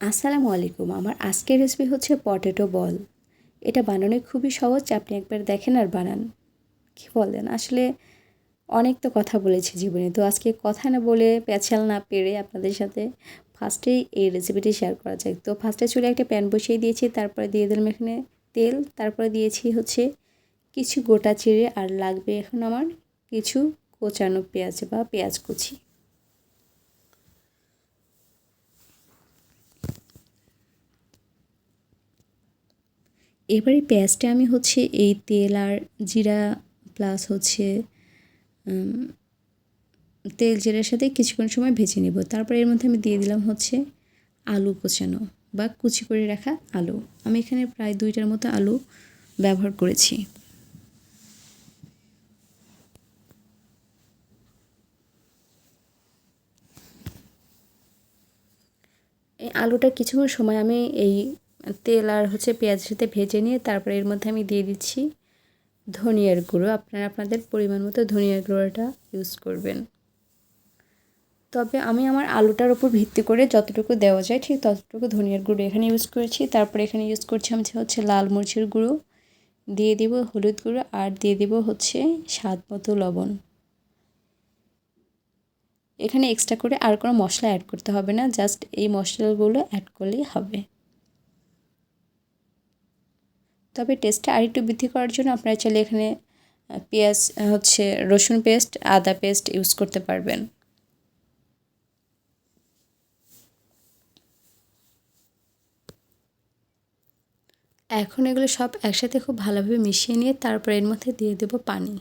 আসসালামু আলাইকুম। আমার আজকের রেসিপি হচ্ছে পটেটো বল এটা বানানো খুবই সহজ, আপনি একবার দেখেন আর বানান। কি বলেন? আসলে অনেক তো কথা বলেছি জীবনে, তো আজকে কথা না বলে পেঁচাল না পেরে আপনাদের সাথে ফার্স্টেই এই রেসিপিটি শেয়ার করা যায় তো ফার্স্টে চুলে একটা প্যান বসিয়ে দিয়েছি, তারপরে দিয়ে দিলাম এখানে তেল, তারপরে দিয়েছি হচ্ছে কিছু গোটা চিড়ে আর লাগবে এখন আমার কিছু কোচানো পেঁয়াজ বা পেঁয়াজ কুচি। এবারে পেঁয়াজটা আমি হচ্ছে এই তেল আর জিরা প্লাস হচ্ছে তেল জিরার সাথে কিছুক্ষণ সময় ভেজে নেব। তারপরে এর মধ্যে আমি দিয়ে দিলাম হচ্ছে আলু কোচানো বা কুচি করে রাখা আলু। আমি এখানে প্রায় দুইটার মতো আলু ব্যবহার করেছি। এই আলুটা কিছুক্ষণ সময় আমি এই তেল আর হচ্ছে পেঁয়াজের সাথে ভেজে নিয়ে তারপরে এর মধ্যে আমি দিয়ে দিচ্ছি ধনিয়ার গুঁড়ো। আপনারা আপনাদের পরিমাণ মতো ধনিয়ার গুঁড়োটা ইউজ করবেন। তবে আমি আমার আলুটার উপর ভিত্তি করে যতটুকু দেওয়া যায় ঠিক ততটুকু ধনিয়ার গুঁড়ো এখানে ইউজ করেছি। তারপরে এখানে ইউজ করছি আমি হচ্ছে লাল মরিচের গুঁড়ো, দিয়ে দিব হলুদ গুঁড়ো আর দিয়ে দিব হচ্ছে স্বাদ মতো লবণ। এখানে এক্সট্রা করে আর কোনো মশলা অ্যাড করতে হবে না জাস্ট এই মশলাগুলো অ্যাড করলেই হবে। তবে টেস্টটা আরেকটু বৃদ্ধি করার জন্য আপনারা চাইলে এখানে পেঁয়াজ হচ্ছে রসুন পেস্ট আদা পেস্ট ইউজ করতে পারবেন। এখন এগুলো সব একসাথে খুব ভালোভাবে মিশিয়ে নিয়ে তারপর এর মধ্যে দিয়ে দেবো পানি।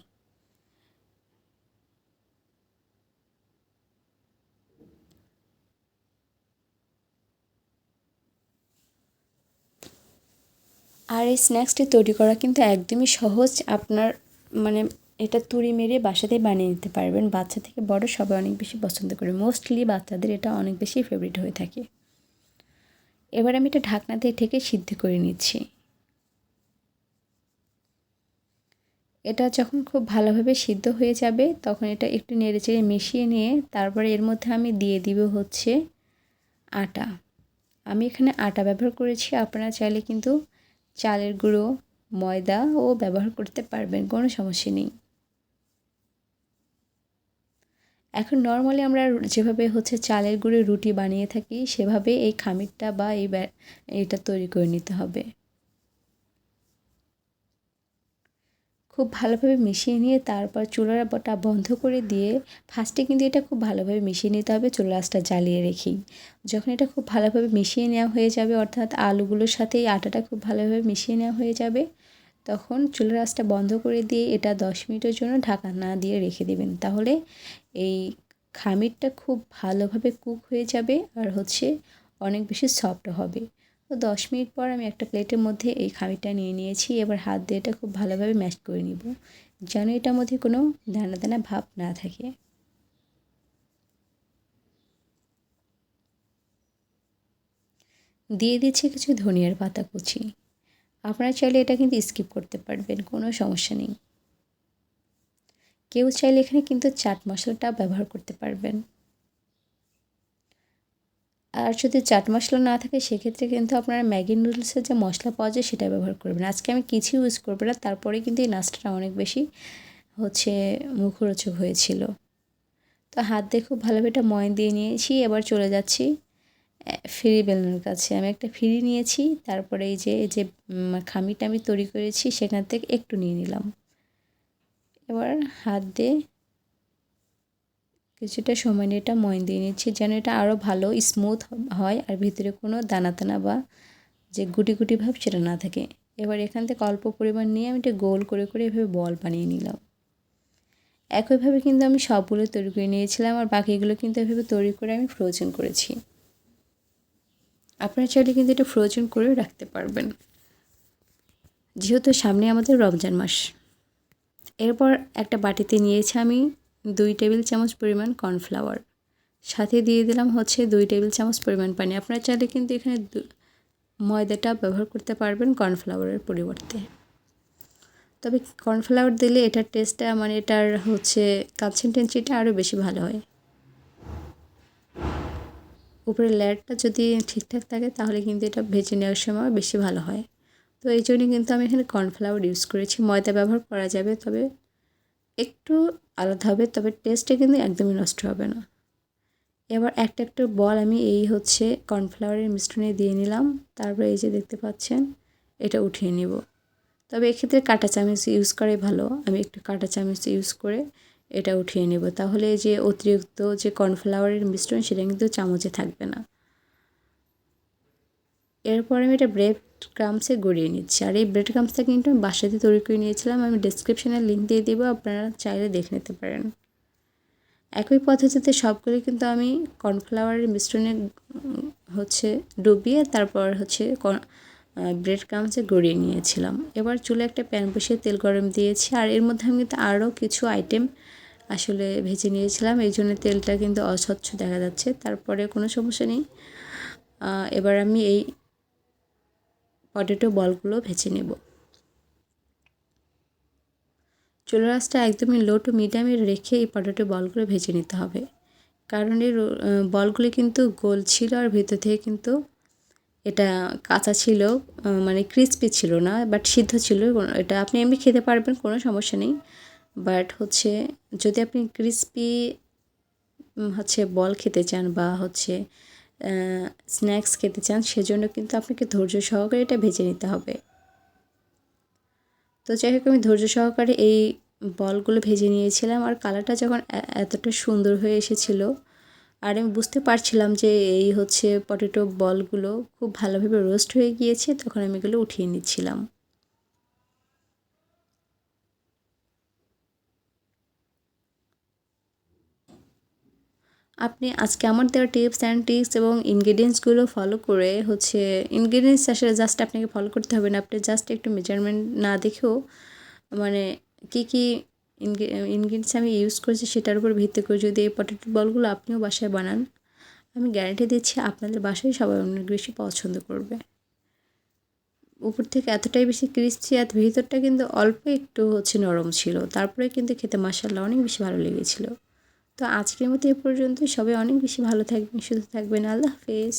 আর এই স্ন্যাক্সটি তৈরি করা কিন্তু একদমই সহজ। আপনার মানে এটা তুড়ি মেরে বাসাতেই বানিয়ে নিতে পারবেন। বাচ্চা থেকে বড় সবাই অনেক বেশি পছন্দ করে। মোস্টলি বাচ্চাদের এটা অনেক বেশি ফেভারিট হয়ে থাকে। এবার আমি এটা ঢাকনা দিয়ে ঠেকে সিদ্ধ করে নিচ্ছি। এটা যখন খুব ভালোভাবে সিদ্ধ হয়ে যাবে, তখন এটা একটু নেড়ে চেড়ে মিশিয়ে নিয়ে তারপরে এর মধ্যে আমি দিয়ে দিব হচ্ছে আটা। আমি এখানে আটা ব্যবহার করেছি। আপনারা চাইলে কিন্তু চালের গুঁড়ো, ময়দা ও ব্যবহার করতে পারবেন, কোনো সমস্যা নেই। এখন নর্মালি আমরা যেভাবে হচ্ছে চালের গুঁড়ো রুটি বানিয়ে থাকি, সেভাবে এই খামিরটা বা এই এটা তৈরি করে নিতে হবে। খুব ভালোভাবে মিশিয়ে নিয়ে তারপর চুলার বটা বন্ধ করে দিয়ে ফার্স্টে কিন্তু এটা খুব ভালোভাবে মিশিয়ে নিতে হবে চুলা জ্বালিয়ে রেখেই। যখন এটা খুব ভালোভাবে মিশিয়ে নেওয়া হয়ে যাবে, অর্থাৎ আলুগুলোর সাথে এই আটাটা খুব ভালোভাবে মিশিয়ে নেওয়া হয়ে যাবে, তখন চুলার আঁচটা বন্ধ করে দিয়ে এটা দশ মিনিটের জন্য ঢাকা না দিয়ে রেখে দেবেন। তাহলে এই খামিরটা খুব ভালোভাবে কুক হয়ে যাবে আর হচ্ছে অনেক বেশি সফট হবে। তো দশ মিনিট পর আমি একটা প্লেটের মধ্যে এই খামিটা নিয়ে নিয়েছি। এবার হাত দিয়ে এটা খুব ভালোভাবে ম্যাশ করে নিব, যেন এটার মধ্যে কোনো দানা দানা ভাব না থাকে। দিয়ে দিচ্ছি কিছু ধনিয়ার পাতা কুচি। আপনারা চাইলে এটা কিন্তু স্কিপ করতে পারবেন, কোনো সমস্যা নেই। কেউ চাইলে এখানে কিন্তু চাট মশলাটা ব্যবহার করতে পারবেন। আর যদি চাট মশলা না থাকে, সেক্ষেত্রে কিন্তু আপনারা ম্যাগি নুডলসের যে মশলা পাওয়া যায়, সেটা ব্যবহার করবেন। আজকে আমি কিছু ইউজ করব না, তারপরে কিন্তু এই নাচটা অনেক বেশি হচ্ছে মুখরোচক হয়েছিল। তো হাত দিয়ে খুব ভালোভাবে এটা ময়ন দিয়ে নিয়েছি, এবার চলে যাচ্ছি ফিরি বেলুনের কাছে। আমি একটা ফ্রি নিয়েছি, তারপরে এই যে এই যে খামিটা আমি তৈরি করেছি, সেখান থেকে একটু নিয়ে নিলাম। এবার হাত দিয়ে কিছুটা সময় নিয়ে এটা ময়ন দিয়ে নিচ্ছি, যেন এটা আরও ভালো স্মুথ হয় আর ভিতরে কোনো দানা দানা বা যে গুটি গুটি ভাব সেটা না থাকে। এবার এখান থেকে অল্প পরিমাণ নিয়ে আমি এটা গোল করে করে এভাবে বল বানিয়ে নিলাম। একইভাবে কিন্তু আমি সবগুলো তৈরি করে নিয়েছিলাম আর বাকিগুলো কিন্তু এভাবে তৈরি করে আমি ফ্রোজেন করেছি। আপনারা চাইলে কিন্তু এটা ফ্রোজেন করে রাখতে পারবেন। যেহেতু সামনে আমাদের রমজান মাস, এরপর একটা বাটিতে নিয়েছি আমি দুই টেবিল চামচ পরিমাণ কর্নফ্লাওয়ার। সাথে দিয়ে দিলাম হচ্ছে দুই টেবিল চামচ পরিমাণ পানি। আপনারা চাইলে কিন্তু এখানে ময়দাটা ব্যবহার করতে পারবেন কর্নফ্লাওয়ারের পরিবর্তে। তবে কর্নফ্লাওয়ার দিলে এটার টেস্টটা মানে এটার হচ্ছে কনসিস্টেন্সিটা আরও বেশি ভালো হয়। উপরে লেয়ারটা যদি ঠিকঠাক থাকে, তাহলে কিন্তু এটা ভেজে নেওয়ার সময় বেশি ভালো হয়। তো এই জন্যই কিন্তু আমি এখানে কর্নফ্লাওয়ার ইউজ করেছি। ময়দা ব্যবহার করা যাবে, তবে একটু আলাদা হবে, তবে টেস্টে কিন্তু একদমই নষ্ট হবে না। এবার একটা একটা বল আমি এই হচ্ছে কর্নফ্লাওয়ারের মিশ্রণে দিয়ে নিলাম। তারপরে এই যে দেখতে পাচ্ছেন, এটা উঠিয়ে নিব। তবে এক্ষেত্রে কাঁটা চামচ ইউজ করাই ভালো। আমি একটু কাঁটা চামচ ইউজ করে এটা উঠিয়ে নেব। তাহলে যে অতিরিক্ত যে কর্নফ্লাওয়ারের মিশ্রণ, সেটা কিন্তু চামচে থাকবে না। এরপর আমি এটা ব্রেড ক্রামসে গড়িয়ে নিচ্ছি। আর এই ব্রেড ক্রামসটা কিন্তু আমি বাসাতে তৈরি করে নিয়েছিলাম। আমি ডিসক্রিপশানে লিঙ্ক দিয়ে দেবো, আপনারা চাইলে দেখে নিতে পারেন। একই পদ্ধতিতে সবগুলো কিন্তু আমি কর্নফ্লাওয়ারের মিশ্রণে হচ্ছে ডুবিয়ে তারপর হচ্ছে ব্রেড ক্রামসে গড়িয়ে নিয়েছিলাম। এবার চুলে একটা প্যান বসিয়ে তেল গরম দিয়েছি। আর এর মধ্যে আমি কিন্তু আরও কিছু আইটেম আসলে ভেজে নিয়েছিলাম। এই জন্য তেলটা কিন্তু অস্বচ্ছ দেখা যাচ্ছে। তারপরে কোনো সমস্যা নেই। এবার আমি এই পটেটো বলগুলো ভেজে নেব। চুলা রাসটা একদমই লো টু মিডিয়ামে রেখে এই পটেটো বলগুলো ভেজে নিতে হবে। কারণ এই বলগুলো কিন্তু গোল ছিল আর ভেতর থেকে কিন্তু এটা কাঁচা ছিল মানে ক্রিসপি ছিল না বাট সিদ্ধ ছিল। এটা আপনি এমনি খেতে পারবেন, কোনো সমস্যা নেই। বাট হচ্ছে যদি আপনি ক্রিসপি হচ্ছে বল খেতে চান বা হচ্ছে স্ন্যাক্স খেতে চান, সেজন্য কিন্তু আপনাকে ধৈর্য সহকারে এটা ভেজে নিতে হবে। তো যাই হোক, আমি ধৈর্য সহকারে এই বলগুলো ভেজে নিয়েছিলাম আর কালারটা যখন এতটা সুন্দর হয়ে এসেছিল আর আমি বুঝতে পারছিলাম যে এই হচ্ছে পটেটো বলগুলো খুব ভালোভাবে রোস্ট হয়ে গিয়েছে, তখন আমি এগুলো উঠিয়ে নিচ্ছিলাম। আপনি আজকে আমার দেওয়া টিপস অ্যান্ড ট্রিক্স এবং ইনগ্রিডিয়েন্টসগুলো ফলো করে হচ্ছে ইনগ্রিডিয়েন্টস আসলে জাস্ট আপনাকে ফলো করতে হবে না। আপনি জাস্ট একটু মেজারমেন্ট না দেখেও মানে কী কী ইনগ্রিডিয়েন্টস আমি ইউজ করেছি সেটার উপর ভিত্তি করে যদি এই পটেটো বলগুলো আপনিও বাসায় বানান, আমি গ্যারান্টি দিচ্ছি আপনাদের বাসায় সবাই অনেক বেশি পছন্দ করবে। উপর থেকে এতটাই বেশি ক্রিস্পি আর ভিতরটা কিন্তু অল্প একটু হচ্ছে নরম ছিল, তারপরে কিন্তু খেতে মাসাল্লাহ অনেক বেশি ভালো লেগেছিলো। তো আজকের মতো এ পর্যন্ত সবাই অনেক বেশি ভালো থাকবেন সুস্থ থাকবেন। আল্লাহ হাফেজ।